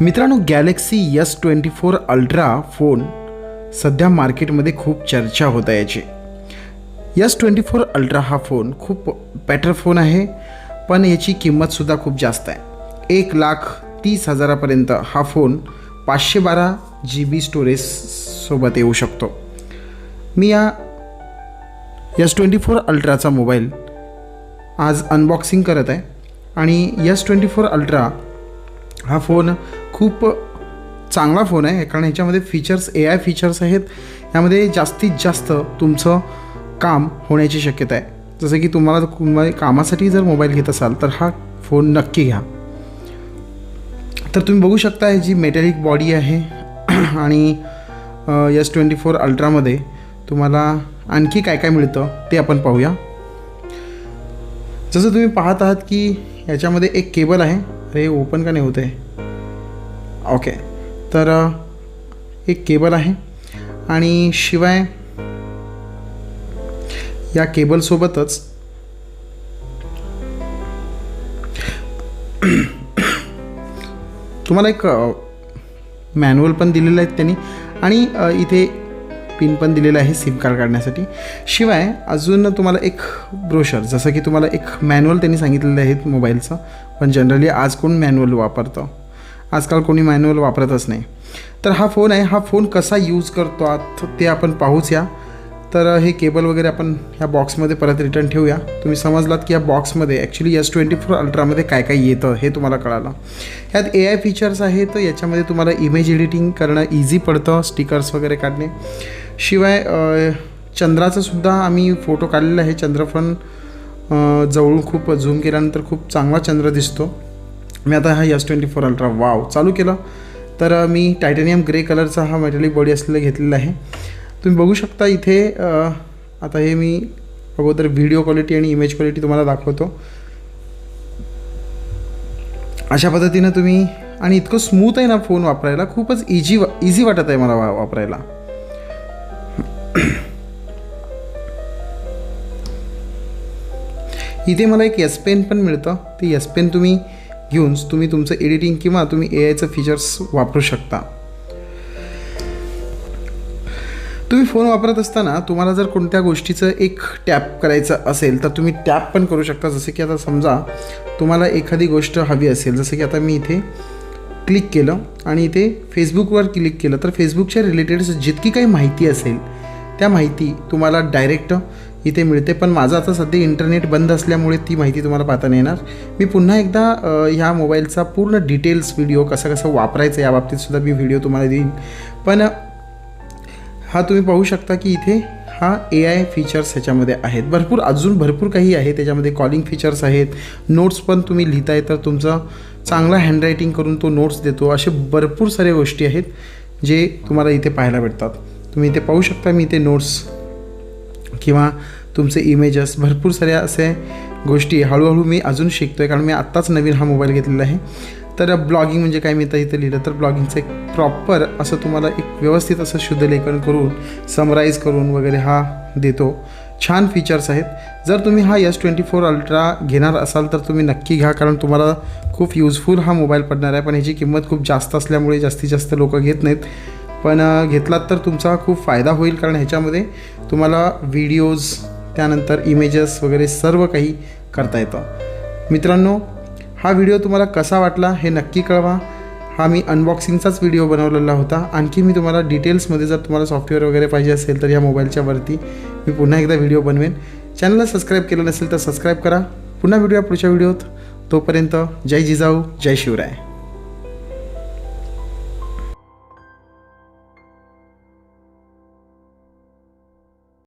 मित्रांनो Galaxy S twenty four Ultra phone सध्या मार्केटमध्ये खूप चर्चा होत आहे याची. यस ट्वेंटी फोर अल्ट्रा हा फोन खूप बेटर फोन आहे पण याची किंमतसुद्धा खूप जास्त आहे. एक लाख तीस हजारापर्यंत हा फोन पाचशे बारा जी बी स्टोरेज सोबत येऊ शकतो. मी या यस ट्वेंटी फोर अल्ट्राचा मोबाईल आज अनबॉक्सिंग करत आहे आणि यस ट्वेंटी फोर अल्ट्रा हा फोन खूप चांगला फोन आहे कारण ह्याच्यामध्ये फीचर्स ए आय फीचर्स आहेत. यामध्ये जास्तीत जास्त तुमचं काम होण्याची शक्यता आहे. जसं की तुम्हाला कामासाठी जर मोबाईल घेत असाल तर हा फोन नक्की घ्या. तर तुम्ही बघू शकता जी मेटॅलिक बॉडी आहे आणि यस ट्वेंटी फोर अल्ट्रामध्ये तुम्हाला आणखी काय काय मिळतं ते आपण पाहूया. जसं तुम्ही पाहत आहात की याच्यामध्ये एक केबल आहे अरे ओपन का नाही होत आहे ओके. तर एक केबल आहे आणि शिवाय या केबलसोबतच तुम्हाला एक मॅन्युअल पण दिलेलं आहे त्यांनी आणि इथे पिन पण दिलेलं आहे सिम कार्ड काढण्यासाठी. शिवाय अजून तुम्हाला एक ब्रोशर जसं की तुम्हाला एक मॅन्युअल त्यांनी सांगितलेलं आहे मोबाईलचं पण जनरली आज कोण मॅन्युअल वापरतं? आजकाल कोणी मॅन्युअल वापरतच नाही. तर हा फोन आहे. हा फोन कसा यूज करतो आत ते आपण पाहूच या तर हे केबल वगैरे आपण ह्या बॉक्समध्ये परत रिटर्न ठेवूया. तुम्ही समजलात की या बॉक्समध्ये ॲक्च्युली एस ट्वेंटी फोर अल्ट्रामध्ये काय काय येतं हे तुम्हाला कळालं. ह्यात ए आय फीचर्स आहेत. याच्यामध्ये तुम्हाला इमेज एडिटिंग करणं इझी पडतं स्टिकर्स वगैरे काढणे. शिवाय चंद्राचंसुद्धा चंद्राचं सुद्धा आम्ही फोटो काढलेला आहे. चंद्र पण जवळून खूप झूम केल्यानंतर खूप चांगला चंद्र दिसतो. मी आता हा S twenty four Ultra wow चालू केलं. तर मी टायटेनियम ग्रे कलरचा हा मेटॅलिक बॉडी असलेला घेतलेला आहे. तुम्ही बघू शकता इथे आता हे मी अगोदर व्हिडिओ क्वालिटी आणि इमेज क्वालिटी तुम्हाला दाखवतो. अशा पद्धतीनं तुम्ही आणि इतकं स्मूथ आहे ना फोन वापरायला खूपच इजी इझी वाटत आहे मला वा वापरायला. इथे मला एक एस पेन पण मिळतं. ते एस पेन तुम्ही घेऊन तुम्ही तुमचं एडिटिंग किंवा तुम्ही ए आयचं फीचर्स वापरू शकता. तुम्ही फोन वापरत असताना तुम्हाला जर कोणत्या गोष्टीचं एक टॅप करायचं असेल तर तुम्ही टॅप पण करू शकता. जसं की आता समजा तुम्हाला एखादी गोष्ट हवी असेल जसं की आता मी इथे क्लिक केलं आणि इथे फेसबुकवर क्लिक केलं तर फेसबुकच्या रिलेटेड जितकी काही माहिती असेल त्या माहिती तुम्हाला डायरेक्ट इथे मिळते. पण माझं आता सध्या इंटरनेट बंद असल्यामुळे ती माहिती तुम्हाला पाहता नाही येणार. मी पुन्हा एकदा ह्या मोबाईलचा पूर्ण डिटेल्स व्हिडिओ कसं कसं वापरायचं याबाबतीतसुद्धा मी व्हिडिओ तुम्हाला देईन. पण हा तुम्ही पाहू शकता की इथे हा ए आय फीचर्स ह्याच्यामध्ये आहेत. भरपूर अजून भरपूर काही आहे. त्याच्यामध्ये कॉलिंग फीचर्स आहेत. नोट्स पण तुम्ही लिहिताय तर तुमचं चांगला हँडरायटिंग करून तो नोट्स देतो. असे भरपूर साऱ्या गोष्टी आहेत जे तुम्हाला इथे पाहायला भेटतात. तुम्ही इथे पाहू शकता मी इथे नोट्स किंवा तुमचे इमेजेस भरपूर साऱ्या असे गोष्टी. हळूहळू मी अजून शिकतो आहे कारण मी आत्ताच नवीन हा मोबाईल घेतलेला आहे. तर ब्लॉगिंग म्हणजे काय? मी तर इथं लिहिलं तर ब्लॉगिंगचं एक प्रॉपर असं तुम्हाला एक व्यवस्थित असं शुद्धलेखन करून समराईज करून वगैरे हा देतो. छान फीचर्स आहेत. जर तुम्ही हा यस ट्वेंटी फोर अल्ट्रा घेणार असाल तर तुम्ही नक्की घ्या कारण तुम्हाला खूप युजफुल हा मोबाईल पडणार आहे. पण ह्याची किंमत खूप जास्त असल्यामुळे जास्तीत जास्त लोक घेत नाहीत. पण घेतलात तर तुमचा खूप फायदा होईल कारण ह्याच्यामध्ये तुम्हाला व्हिडिओज त्यानंतर इमेजेस वगैरे सर्व काही करता येतं. मित्रांनो हा व्हिडिओ तुम्हाला कसा वाटला हे नक्की कळवा. हा मी अनबॉक्सिंगचाच व्हिडिओ बनवलेला होता. आणखी मी तुम्हाला डिटेल्समध्ये जर तुम्हाला सॉफ्टवेअर वगैरे पाहिजे असेल तर या मोबाईलच्या वरती मी पुन्हा एकदा व्हिडिओ बनवेन. चॅनलला सबस्क्राईब केलं नसेल तर सबस्क्राईब करा. पुन्हा भेटूया पुढच्या व्हिडिओत तोपर्यंत जय जिजाऊ जय शिवराय.